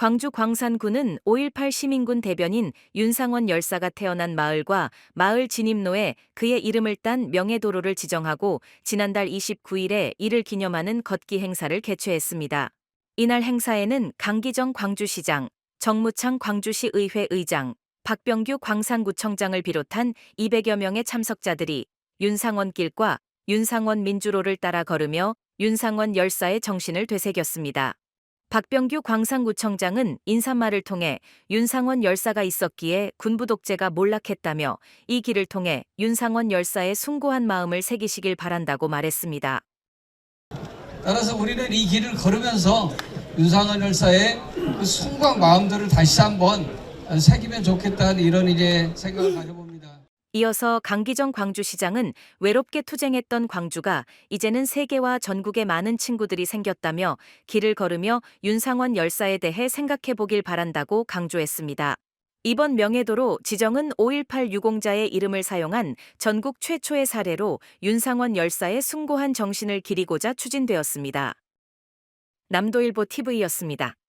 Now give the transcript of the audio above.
광주 광산구는 5.18 시민군 대변인 윤상원 열사가 태어난 마을과 마을 진입로에 그의 이름을 딴 명예도로를 지정하고 지난달 29일에 이를 기념하는 걷기 행사를 개최했습니다. 이날 행사에는 강기정 광주시장, 정무창 광주시 의회 의장, 박병규 광산구청장을 비롯한 200여 명의 참석자들이 윤상원 길과 윤상원 민주로를 따라 걸으며 윤상원 열사의 정신을 되새겼습니다. 박병규 광산구청장은 인사말을 통해 윤상원 열사가 있었기에 군부 독재가 몰락했다며 이 길을 통해 윤상원 열사의 숭고한 마음을 새기시길 바란다고 말했습니다. 따라서 우리는 이 길을 걸으면서 윤상원 열사의 그 숭고한 마음들을 다시 한번 새기면 좋겠다는 이런 이제 생각을 가져봅니다. 이어서 강기정 광주시장은 외롭게 투쟁했던 광주가 이제는 세계와 전국에 많은 친구들이 생겼다며 길을 걸으며 윤상원 열사에 대해 생각해 보길 바란다고 강조했습니다. 이번 명예도로 지정은 5.18 유공자의 이름을 사용한 전국 최초의 사례로 윤상원 열사의 숭고한 정신을 기리고자 추진되었습니다. 남도일보 TV였습니다.